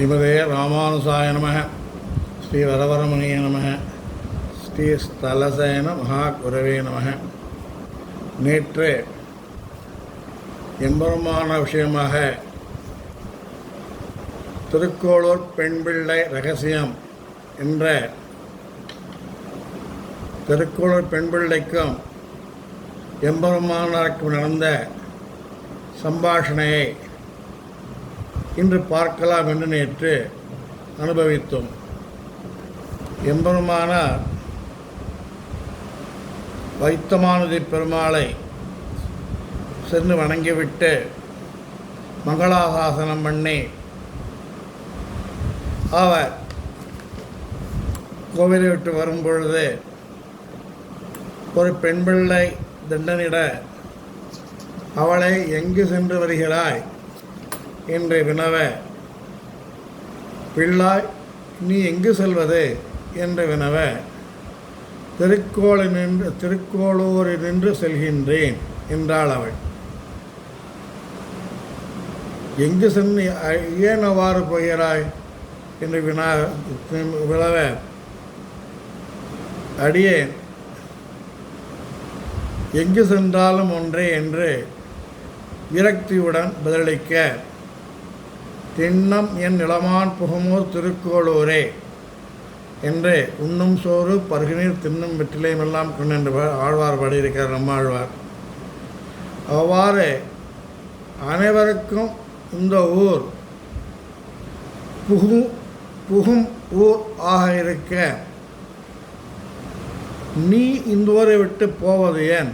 ஸ்ரீமதே ராமானுசாய நம ஸ்ரீ வரவரமணிய நம ஸ்ரீ மகா மகாகுரவே நம நேற்று எம்பெருமான விஷயமாக திருக்கோளூர் பெண்பிள்ளை ரகசியம் என்ற திருக்கோளூர் பெண்பிள்ளைக்கும் எம்பெருமானாருக்கும் நடந்த சம்பாஷணையை இன்று பார்க்கலாம் என்று நேற்று அனுபவித்தோம். எம்பெருமானார் வைத்தமானதி பெருமாளை சென்று வணங்கிவிட்டு மங்களாசாசனம் பண்ணி அவர் கோவிலை விட்டு வரும்பொழுது ஒரு பெண் பிள்ளை தண்டனிட அவளை எங்கு சென்று வருகிறாய்? என்று வினவ பிள்ளாய் நீ எங்கு செல்வது? என்று வினவ திருக்கோளி நின்று திருக்கோளூரில் நின்று செல்கின்றேன் என்றாள் அவள். எங்கு சென்று ஏன் அவ்வாறு போகிறாய்? என்று வினா வினவ அடியேன் எங்கு சென்றாலும் ஒன்றே என்று விரக்தியுடன் பதிலளிக்க திண்ணம் என் நிலமான் புகமூர் திருக்கோளூரே என்று உண்ணும் சோறு பருகுநீர் தின்னும் வெற்றிலையும் எல்லாம் கொண்டு என்று ஆழ்வார் பாடியிருக்கிறார் நம்மாழ்வார். அவ்வாறு அனைவருக்கும் இந்த ஊர் புகும் புகும் ஊர் ஆக இருக்க நீ இந்த ஊரை விட்டு போவது ஏன்?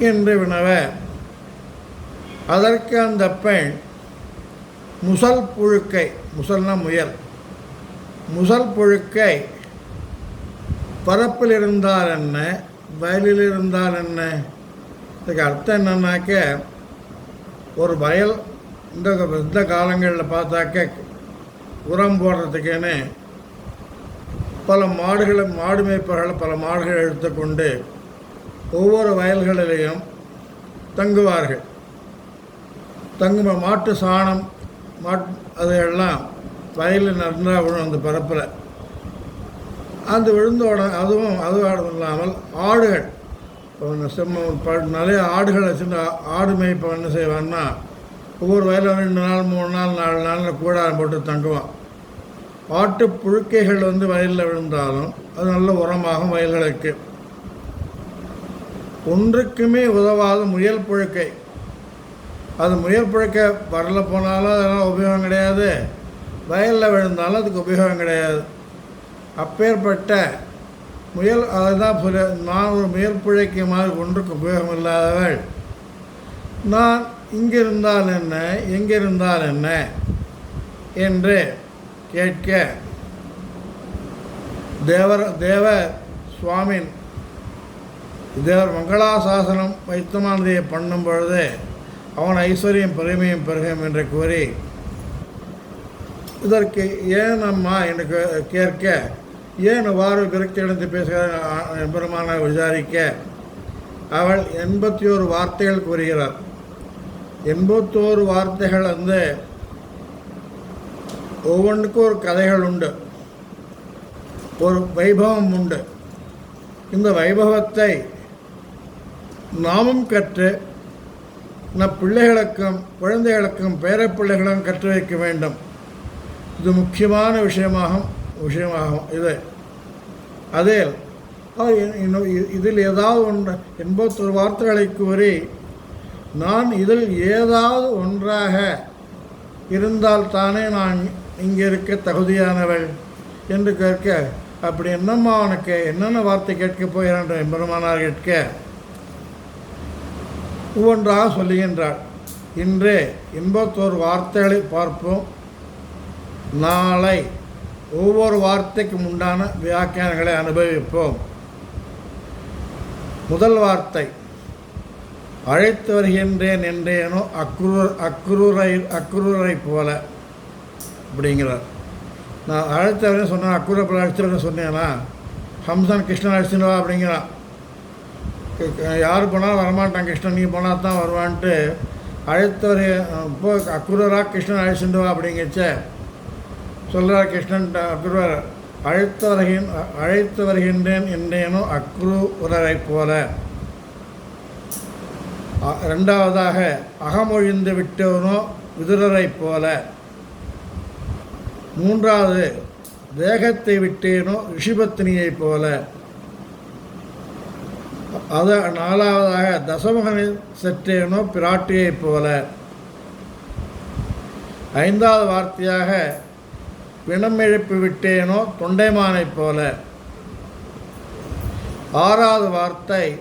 என்று வினவ அதற்கு அந்த பெண் முசல் புழுக்கை முசல்னா முயல். முசல் புழுக்கை பரப்பில் இருந்தால் என்ன வயலில் இருந்தால் என்ன இதுக்கு அர்த்தம் என்னன்னாக்க ஒரு வயல் இந்த இந்த காலங்களில் பார்த்தாக்க உரம் போடுறதுக்குன்னு பல மாடுகளை மாடு மேய்ப்பர்களை பல மாடுகளை எடுத்துக்கொண்டு ஒவ்வொரு வயல்களிலையும் தங்குவார்கள். தங்கும் மாட்டு சாணம் மாட் அதையெல்லாம் வயலில் நன்றாக விழும் அந்த பரப்பில். அந்த விழுந்தோட அதுவும் அதுவும் இல்லாமல் ஆடுகள். இப்போ இந்த செம்ம ப நிறைய ஆடுகளை வச்சுட்டு ஆடு மேய்ப்பவன் என்ன செய்வான்னா ஒவ்வொரு வயலில் ரெண்டு நாள் மூணு நாள் நாலு நாளில் கூடாரம் போட்டு தங்குவான் ஆட்டு புழுக்கைகள் வந்து வயலில் விழுந்தாலும் அது நல்ல உரமாகும் வயல்களுக்கு. ஒன்றுக்குமே உதவாத முயல் புழுக்கை. அது முயல் பிழைக்க வரல போனாலும் அதெல்லாம் உபயோகம் கிடையாது. வயலில் விழுந்தாலும் அதுக்கு உபயோகம் கிடையாது. அப்பேற்பட்ட முயல் அதுதான் நான் ஒரு முயல் பிழைக்கு மாதிரி ஒன்றுக்கு உபயோகம் இல்லாதவள். நான் இங்கே இருந்தால் என்ன எங்கே இருந்தால் என்ன என்று கேட்க தேவர் தேவ சுவாமின் தேவர் மங்களாசாசனம் வைத்தமானதையை பண்ணும் பொழுது அவன் ஐஸ்வர்யம் பெருமையும் பெருகும் என்று கூறி இதற்கு ஏன் அம்மா எனக்கு கேட்க ஏன் வார விரக்தி அடைந்து பேசுகிறார் பெருமான விசாரிக்க. அவள் எண்பத்தி ஒரு வார்த்தைகள் கூறுகிறார். எண்பத்தோரு வார்த்தைகள் வந்து ஒவ்வொன்றுக்கும் ஒரு கதைகள் உண்டு. ஒரு வைபவம் உண்டு. இந்த வைபவத்தை நாமும் கற்று நம் பிள்ளைகளுக்கும் குழந்தைகளுக்கும் பேரப்பிள்ளைகளும் கற்று வைக்க வேண்டும். இது முக்கியமான விஷயமாகும் விஷயமாகும் இது. அதில் இன்னும் இதில் ஏதாவது ஒன்று எண்பத்தொரு வார்த்தைகளை கூறி நான் இதில் ஏதாவது ஒன்றாக இருந்தால் தானே நான் இங்கே இருக்க தகுதியானவள் என்று கேட்க அப்படி என்னம்மா உனக்கு? என்னென்ன வார்த்தை கேட்க போகிறான் எம்பெருமானார் கேட்க ஒவ்வொன்றாக சொல்லுகின்றாள் இன்று இன்பத்தோர் வார்த்தைகளை பார்ப்போம். நாளை ஒவ்வொரு வார்த்தைக்கும் உண்டான வியாக்கியானங்களை அனுபவிப்போம். முதல் வார்த்தை அழைத்து வருகின்றேன் என்றேனோ அக்ரூர் அக்ரூரை அக்ரூரை போல அப்படிங்கிறார். நான் அழைத்து சொன்னேன் அக்ரூரை போல அழைத்து சொன்னேனா? ஹம்சன் கிருஷ்ணன் அழைச்சிருவா அப்படிங்கிறான். யார் போனாலும் வரமாட்டான் கிருஷ்ணன் நீ போனால் தான் வருவான்ட்டு அழைத்தவர் இப்போ அக்குரராக கிருஷ்ணன் அழைச்சிட்டு வா அப்படிங்கச்ச. சொல்கிறார் கிருஷ்ணன் குருவர் அழைத்து வருகின் அழைத்து வருகின்றேன் என்றேனோ அக்ரு போல. அ- ரெண்டாவதாக அகமொழிந்து விட்டவனோ விதுரரைப் போல. மூன்றாவது தேகத்தை விட்டேனோ ரிஷிபத்தினியைப் போல. அது நாலாவதாக தசமகனை செற்றேனோ பிராட்டியைப் போல. ஐந்தாவது வார்த்தையாக பிணம் எழுப்பி விட்டேனோ தொண்டைமானைப் போல. ஆறாவது வார்த்தை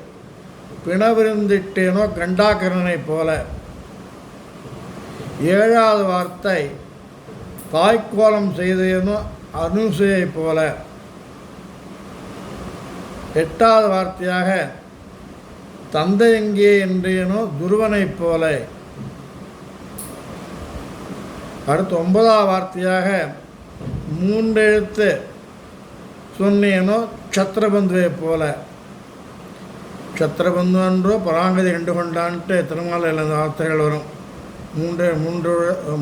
பிணவிருந்திட்டேனோ கண்டாகரனைப் போல. ஏழாவது வார்த்தை தாய்க்கோலம் செய்தேனோ அனுசையைப் போல. எட்டாவது வார்த்தையாக தந்தை எங்கே என்றேனோ துருவனைப் போல. அடுத்து ஒன்பதாவது வார்த்தையாக மூன்றெழுத்து சொன்னேனோ சத்திரபந்துவை போல. சத்திரபந்து என்றோ பராங்கதி கண்டு கொண்டான்ட்டு திருமாலையில் அந்த வார்த்தைகள் வரும். மூன்று மூன்று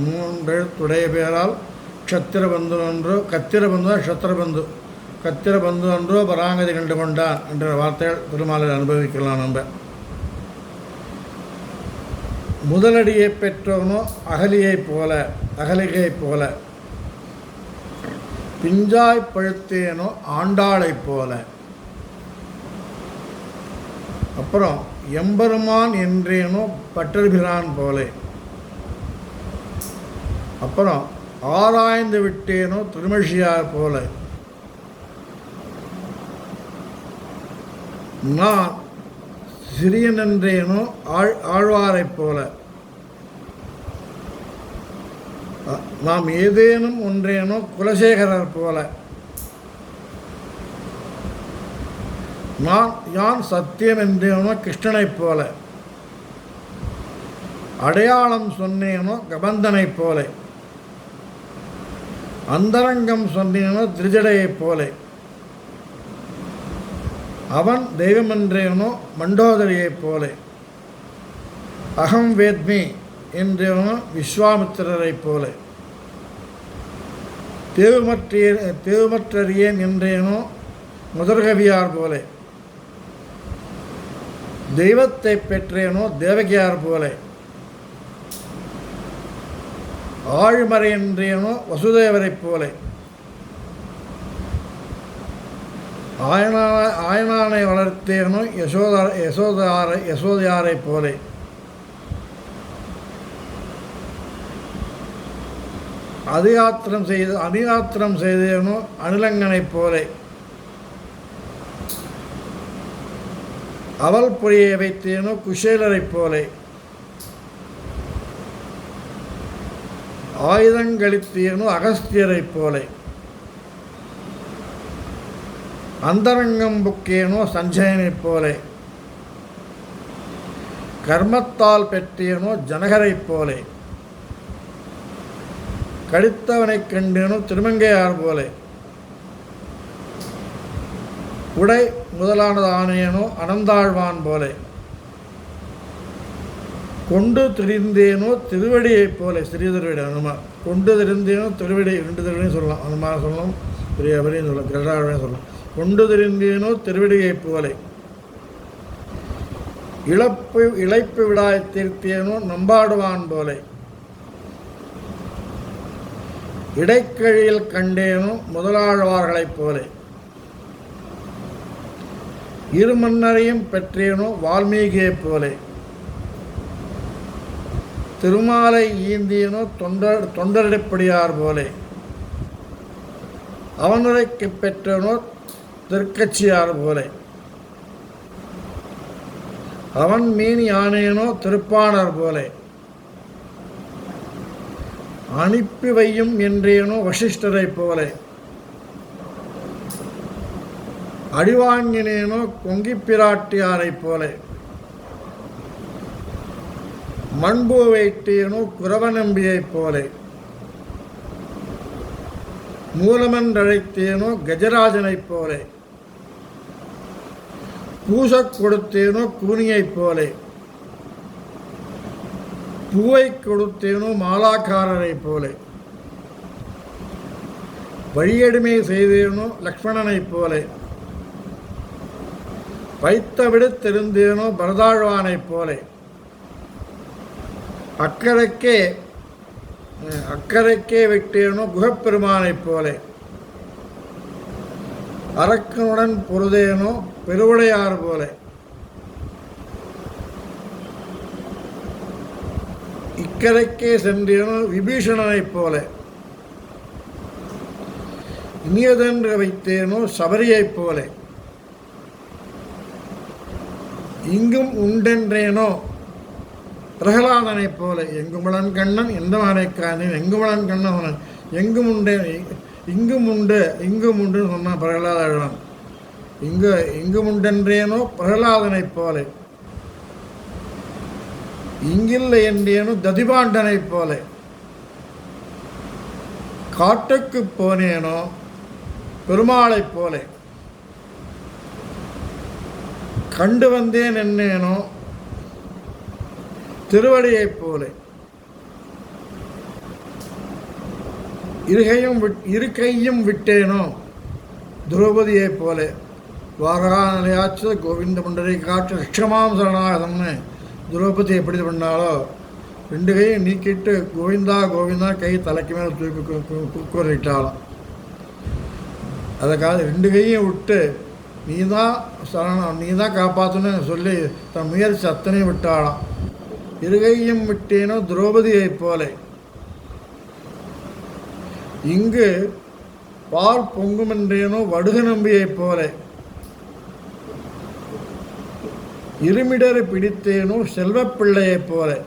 மூன்றெழுத்துடைய பெயரால் சத்திரபந்து என்றோ கத்திரபந்து கத்திர பந்து என்றோ பராங்கதி கண்டு கொண்டான் என்ற வார்த்தைகள் திருமாலையில் அனுபவிக்கலாம் நம்ம. முதலடியை பெற்றவனோ அகலியைப் போல அகலிகையைப் போல பிஞ்சாய் பழுத்தேனோ ஆண்டாளைப் போல. அப்புறம் எம்பெருமான் என்றேனோ பட்டர்பிரான் போலே. அப்புறம் ஆராய்ந்து விட்டேனோ திருமழியார் போல. நான் சிறியனென்றேனோ ஆழ் ஆழ்வாரைப் போல. நாம் ஏதேனும் ஒன்றேனோ குலசேகரர் போல. நான் யான் சத்தியம் என்றேனோ கிருஷ்ணனைப் போல. அடையாளம் சொன்னேனோ கபந்தனைப் போல. அந்தரங்கம் சொன்னேனோ திருஜடையைப் போல. அவன் தெய்வமென்றேனோ மண்டோதரியைப் போல. அகம் வேத்மி என்றேனோ விஸ்வாமித்திரரைப் போல. தேவுமற்றிய தேவுமற்றறியேன் என்றேனோ முதற்கவியார் போல. தெய்வத்தை பெற்றேனோ தேவகியார் போல. ஆழ்மறை என்றேனோ வசுதேவரைப் போல. ஆயனான ஆயனானை வளர்த்தேனும் யசோதா யசோதாரை யசோதையாரை போலே. அதிகாத்திரம் செய்து அதிகாத்திரம் செய்தேனோ அனிலங்கனைப் போலே. அவல் பொறியை வைத்தேனோ குஷேலரைப் போலே. ஆயுதங்களித்தேனோ அகஸ்தியரைப் போலே. அந்தரங்கம் புக்கேனோ சஞ்சயனைப் போலே. கர்மத்தால் பெற்றேனோ ஜனகரைப் போலே. கடித்தவனைக் கண்டேனோ திருமங்கையார் போலே. உடை முதலானது ஆனேனோ அனந்தாழ்வான் போலே. கொண்டு திரிந்தேனோ திருவடியைப் போல. சிறிய அனுமார் கொண்டு திரிந்தேனோ திருவடி ரெண்டு திருவடியும் சொல்லலாம். அனுமா சொல்லலாம் பெரிய அவரையும் சொல்லலாம். கிரடாழ்வையும் சொல்லலாம். கொண்டு திரிந்தேனோ திருவடியைப் போலே. இழப்பு இழைப்பு விடாய் தீர்த்தேனோ நம்பாடுவான் போலே. இடைக்கழியில் கண்டேனோ முதலாழ்வார்களைப் போலே. இரு மன்னரையும் பெற்றேனோ வால்மீகியைப் போலே. திருமாலை ஈந்தியனோ தொண்டர் தொண்டரிடப்படியார் போலே. அவனுரைக்கு பெற்றனோ திருக்கட்சியார் போலே? அவன் மீன் யானேனோ திருப்பாணர் போலே. அனுப்பி வையும் என்றேனோ வசிஷ்டரைப் போலே. அடிவாங்கினேனோ கொங்கிப்பிராட்டியாரைப் போலே. மண்பு குரவ குரவநம்பியைப் போலே. மூலமென்றழைத்தேனோ கஜராஜனைப் போலே. பூசக் கொடுத்தேனோ கூனியைப் போலே. பூவை கொடுத்தேனோ மாலாக்காரரைப் போலே. வழியடிமை செய்தேனோ லக்ஷ்மணனைப் போலே. வைத்த விடுத்திருந்தேனோ பரதாழ்வானைப் போலே. அக்கறைக்கே அக்கறைக்கே விட்டேனோ குகப்பெருமானைப் போலே. அரக்கனுடன் பொருதேனோ பெருவுடையார் போல. இக்கரைக்கே சென்றேனோ விபீஷணனைப் போல. இனியதென்று வைத்தேனோ சபரியைப் போல. இங்கும் உண்டென்றேனோ பிரகலாதனைப் போல. எங்குமலன் கண்ணன் எந்த காணேன் எங்குமலன் கண்ணன் எங்கும் உண்டே இங்கும் உண்டு இங்கும் உண்டுன்னு சொன்னான் பிரகலாதன் இங்கு இங்குமுண்டென்றேனோ பிரகலாதனைப் போல. இங்கில்லை என்றேனோ ததிபாண்டனைப் போல. காட்டுக்கு போனேனோ பெருமாளைப் போல. கண்டு வந்தேன் என்னேனோ திருவடியைப் போல. இருகையும் விட் இருக்கையும் விட்டேனோ திரௌபதியைப் போல. வாராநிலையாச்சு கோவிந்த புண்டரை காற்று லட்சமாம் சரணாகதம்னு திரௌபதி எப்படி பண்ணாலோ ரெண்டு கையும் நீக்கிட்டு கோவிந்தா கோவிந்தா கை தலைக்கு மேலே தூக்கி கு- கு- அதுக்காக ரெண்டு கையும் விட்டு நீ தான் சரணம் நீ தான் காப்பாற்றணும்னு சொல்லி தன் முயற்சி அத்தனையும் விட்டாளாம். இருகையும் விட்டேனோ திரௌபதியைப் போல. இங்கு பால் பொங்குமென்றேனோ வடுக நம்பியைப் போல. இருமிடரை பிடித்தேனோ செல்வப்பிள்ளையைப் போல.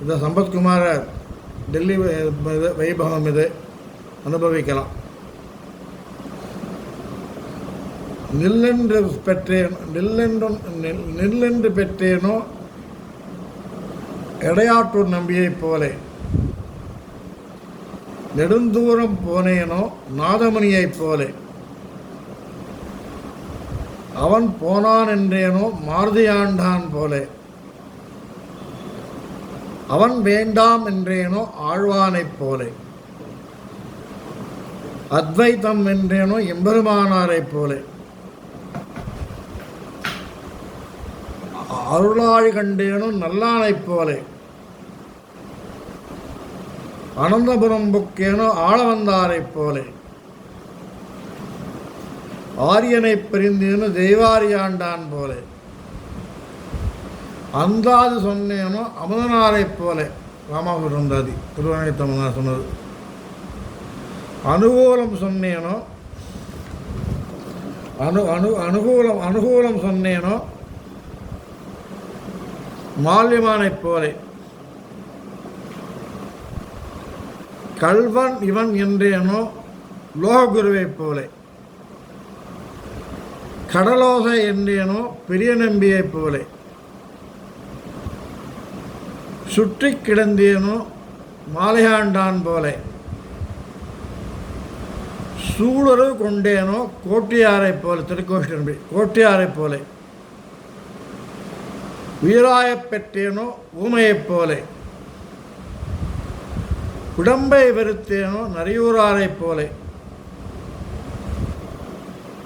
இந்த சம்பத்குமார டெல்லி இது வைபவம் இது அனுபவிக்கலாம். நில்லென்று பெற்றேன் நில்லென்றும் நில்- நில்லென்று பெற்றேனோ எடையாற்றூர் நம்பியைப் போலே. நெடுந்தூரம் போனேனோ நாதமணியைப் போலே. அவன் போனான் என்றேனோ மாருதியாண்டான் போலே. அவன் வேண்டாம் என்றேனோ ஆழ்வானைப் போலே. அத்வைத்தம் என்றேனோ எம்பெருமானாரைப் போலே. அருளாழி கண்டேனும் நல்லானைப் போலே. அனந்தபுரம் புக்கேனோ ஆளவந்தாரைப் போலே. ஆரியனை பிரிந்தேனோ தெய்வாரியாண்டான் போலே. அந்தாது சொன்னேனோ அமுதனாரைப் போலே. ராமாபுரந்தாதி திருவண்ணை தமிழ்நாடு சொன்னது. அனுகூலம் சொன்னேனோ அனு அனு அனுகூலம் அனுகூலம் சொன்னேனோ மால்யமானைப் போலே. கல்வன் இவன் என்றேனோ லோககுருவைப் போலே. கடலோசை என்றேனோ பெரிய நம்பியைப் போலே. சுற்றி கிடந்தேனோ மாலையாண்டான் போலே. சூழறு கொண்டேனோ கோட்டியாரைப் போல திருக்கோஷ்டி கோட்டியாரைப் போலே. உயிராயப் பெற்றேனோ ஊமையைப் போலே. உடம்பை வெறுத்தேனோ நரியூராரைப் போலே.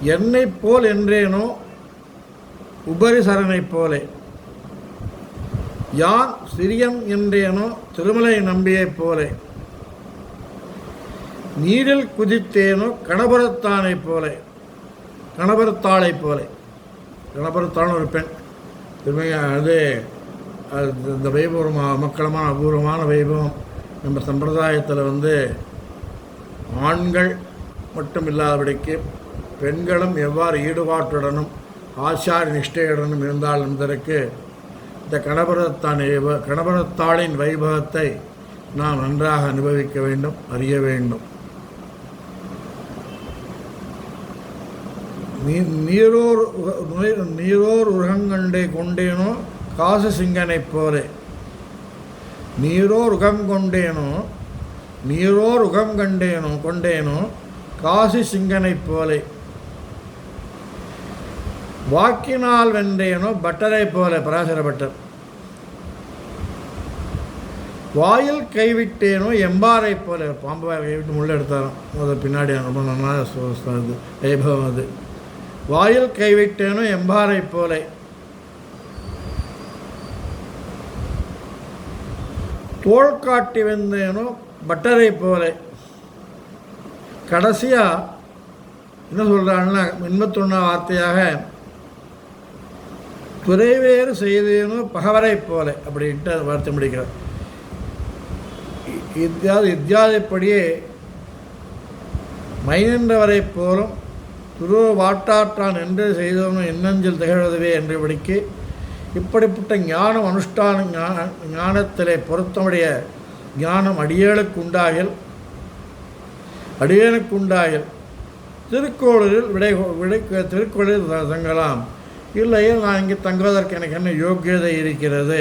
என்னைப் போல் என்றேனோ உபரிசரனைப் போலே. யான் சிறியன் என்றேனோ திருமலை நம்பியைப் போலே. நீரில் குதித்தேனோ கணபரத்தானைப் போலே. கணபரத்தாளைப் போலே. கணபுரத்தான ஒரு பெண். திருமையாக அது அது இந்த வைபவம் மக்களமான அபூர்வமான வைபவம். நம்ம சம்பிரதாயத்தில் வந்து ஆண்கள் மட்டும் இல்லாதபடிக்கு பெண்களும் எவ்வாறு ஈடுபாட்டுடனும் ஆச்சார நிஷ்டையுடனும் இருந்தால் என்பதற்கு இந்த கணபுரத்தான் கணபரத்தாளின் கணபுரத்தாளின் வைபவத்தை நாம் நன்றாக அனுபவிக்க வேண்டும் அறிய வேண்டும். நீ நீரோர் நீரோர் உரகங்கண்டே கொண்டேனோ காசு சிங்கனைப் போலே. நீரோர் உகம் கொண்டேனோ நீரோர் உகம் கண்டேனோ கொண்டேனோ காசி சிங்கனைப் போலே. வாக்கினால் வென்றேனோ பட்டரை போல பராசர பட்டர் வாயில் கைவிட்டேனோ எம்பாரை போல பாம்பு வாயை கைவிட்டு முள்ள எடுத்தாராம். அது பின்னாடி ரொம்ப நல்லா சொ- இது வைபவம் அது. வாயில் கைவிட்டேனோ எம்பாரை போல. தோல் காட்டி வந்தேனோ பட்டரை போல. கடைசியாக என்ன சொல்கிறாங்கன்னா எண்பத்தொன்னா வார்த்தையாக துறைவேறு செய்தேனோ பகவரை போல அப்படின்ட்டு அந்த வார்த்தை முடிக்கிறார். இத்தியாது இத்தியாதிப்படியே மைனின்றவரை போலும் துருவ வாட்டாற்றான் என்று செய்தவனும் என்னஞ்சல் திகழ்வதுவே என்றபடிக்கு இப்படிப்பட்ட ஞானம் அனுஷ்டான ஞான ஞானத்திலே பொருத்தமுடைய ஞானம் அடியேனுக்கு உண்டாகில் அடியேனுக்கு உண்டாகில் திருக்கோளூரில் விடை விடை திருக்கோளில் தங்கலாம். இல்லையில் நான் இங்கே தங்குவதற்கு எனக்கு என்ன யோக்கியதை இருக்கிறது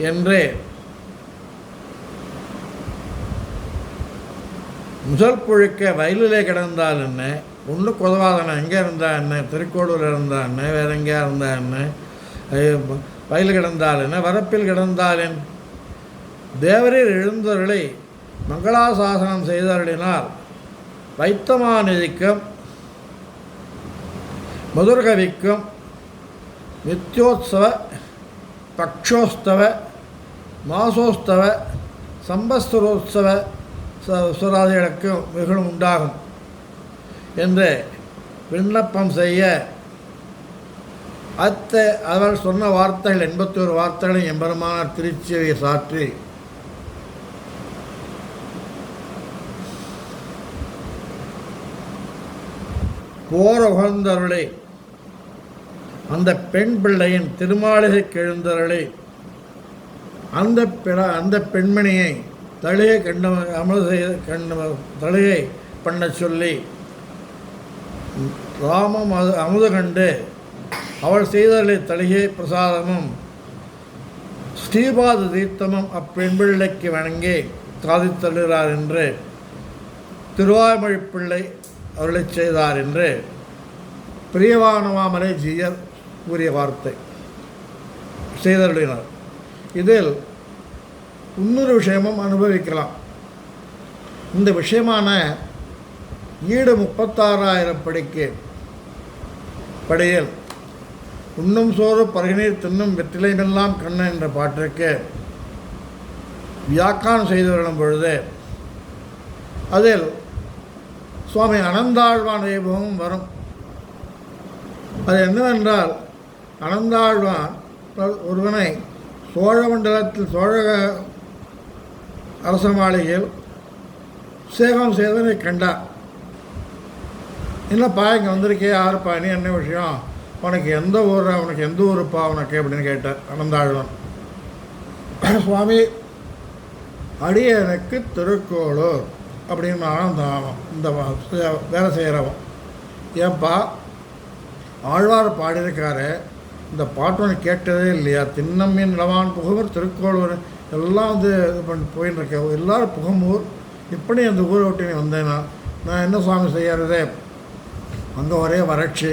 என்று முதல் புழுக்க வயலிலே கிடந்தால் என்ன? ஒன்று உதவாதன எங்கே இருந்தா என்ன? திருக்கோடூர் இருந்தா என்ன? வேற எங்கேயா இருந்தா என்ன? வயல் கிடந்தால் என்ன? வரப்பில் கிடந்தால் என்ன தேவரீர் எழுந்தவர்களை மங்களாசாசனம் செய்தருளினால் வைத்தமாநிதிக்கும் மதுர்கவிக்கும் நித்யோத்சவ பக்ஷோஸ்தவ மாசோஸ்தவ சம்பஸ்தரோத்சவ சுராதிகளுக்கும் மிகவும் உண்டாகும் என்று விண்ணப்பம் செய்ய அத்த அவர் சொன்ன வார்த்தைகள் எண்பத்தி ஒரு வார்த்தைகளை எம்பெருமானார் திருச்சியை சாற்றி போர உகந்தருளை. அந்த பெண் பிள்ளையின் திருமாளிகை கெழுந்தரளை அந்த பிற அந்த பெண்மணியை தழுகை கண்ட அமல் செய்ய கண்ட தழுகை பண்ண சொல்லி ராமம் அது அமுது கண்டு அவள் செய்தலை தழுகை பிரசாதமும் ஸ்ரீபாத தீர்த்தமும் அப்பெண் பிள்ளைக்கு வணங்கி சாதித்தள்ளுகிறார் என்று திருவாய்மொழி பிள்ளை அருளைச் செய்தார் என்று பிரியவானவாமலை ஜீயர் கூறிய வார்த்தை. செய்தருளினார் இதில் இன்னொரு விஷயமும் அனுபவிக்கலாம். இந்த விஷயமான ஈடு முப்பத்தாறாயிரம் படிக்கு படியில் உண்ணும் சோறு பருகினீர் தின்னும் வெற்றிலைமெல்லாம் கண்ணன் என்ற பாட்டிற்கு வியாக்கான் செய்து வரும் பொழுது அதில் சுவாமி அனந்தாழ்வான் வைபவம் வரும். அது என்னவென்றால் அனந்தாழ்வான் ஒருவனை சோழ மண்டலத்தில் சோழ அரச மாளிகையில் சேவம் செய்தனை கண்டார் என்னப்பா இங்கே வந்திருக்கே யாருப்பா நீ என்ன விஷயம்? உனக்கு எந்த ஊர் உனக்கு எந்த ஊருப்பா உனக்கு அப்படின்னு கேட்டார் அனந்தாழ்வன் சுவாமி அடியனுக்கு திருக்கோளூர் அப்படின்னு ஆனந்தாவன் இந்த வேலை செய்கிறவன் ஏன்பா ஆழ்வார் பாடியிருக்காரு இந்த பாட்டு கேட்டதே இல்லையா? தின்னம்மின் நிலவான் புகவர் திருக்கோளூர். எல்லாம் வந்து இது பண்ணி போயின்னு இருக்கேன் எல்லாரும் புகமூர். இப்படி அந்த ஊரை விட்டு நீ வந்தேன்னா நான் என்ன சுவாமி செய்யறது அங்கே ஒரே வறட்சி.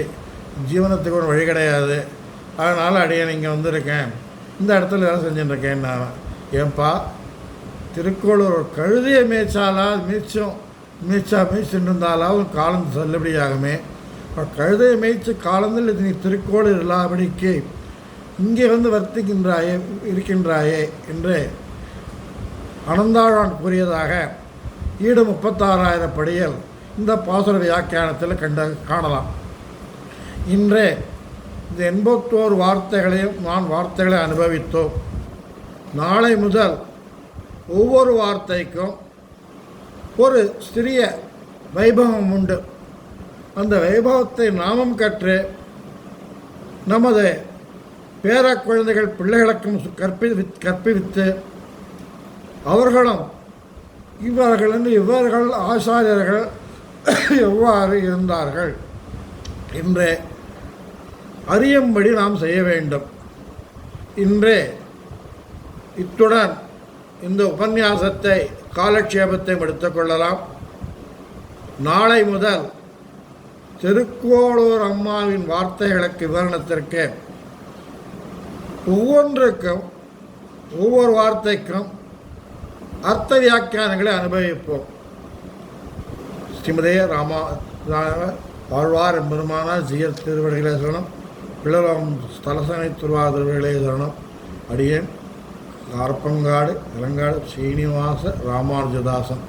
ஜீவனத்துக்கு ஒரு வழி கிடையாது. அதனால் அடியே இங்கே வந்திருக்கேன். இந்த இடத்துல வேலை செஞ்சுட்டுருக்கேன் நான். ஏன்பா? திருக்கோளூர் கழுதியை மீச்சாலா மீச்சம் மீச்சா மீச்சுட்டு இருந்தாலாவது காலம் செல்லுபடியாகுமே அப்ப மேய்ச்சி காலத்தில் இது நீ திருக்கோடு இல்லாதபடிக்கு இங்கே வந்து வர்த்திக்கின்றாயே இருக்கின்றாயே என்று அனந்தாழான் கூறியதாக ஈடு முப்பத்தாறாயிரம் படியில் இந்த பாசுர வியாக்கியானத்தில் கண்ட காணலாம். இன்றே இந்த எண்பத்தோரு வார்த்தைகளையும் நான் வார்த்தைகளை அனுபவித்தோம் நாளை முதல் ஒவ்வொரு வார்த்தைக்கும் ஒரு சிறிய வைபவம் உண்டு. அந்த வைபவத்தை நாமும் கற்று நமது பேர குழந்தைகள் பிள்ளைகளுக்கும் கற்பி கற்பித்து அவர்களும் இவர்கள் என்று இவர்கள் ஆசாரியர்கள் எவ்வாறு இருந்தார்கள் என்று அறியும்படி நாம் செய்ய வேண்டும். இன்று இத்துடன் இந்த உபன்யாசத்தை காலட்சேபத்தை எடுத்துக்கொள்ளலாம் நாளை முதல் திருக்கோளூர் அம்மாவின் வார்த்தைகளுக்கு விவரணத்திற்கு ஒவ்வொன்றுக்கும் ஒவ்வொரு வார்த்தைக்கும் அர்த்த வியாக்கியானங்களை அனுபவிப்போம். ஸ்ரீமதே ராமா வாழ்வார் ஆழ்வார் எம்பெருமானார் ஜியர் திருவடிகளே சரணம் பிளவம் ஸ்தலசனை திருவாதிருவர்களே சரணம் அடியேன் கார்பங்காடு இளங்காடு ஸ்ரீனிவாச ராமானுஜதாசன்.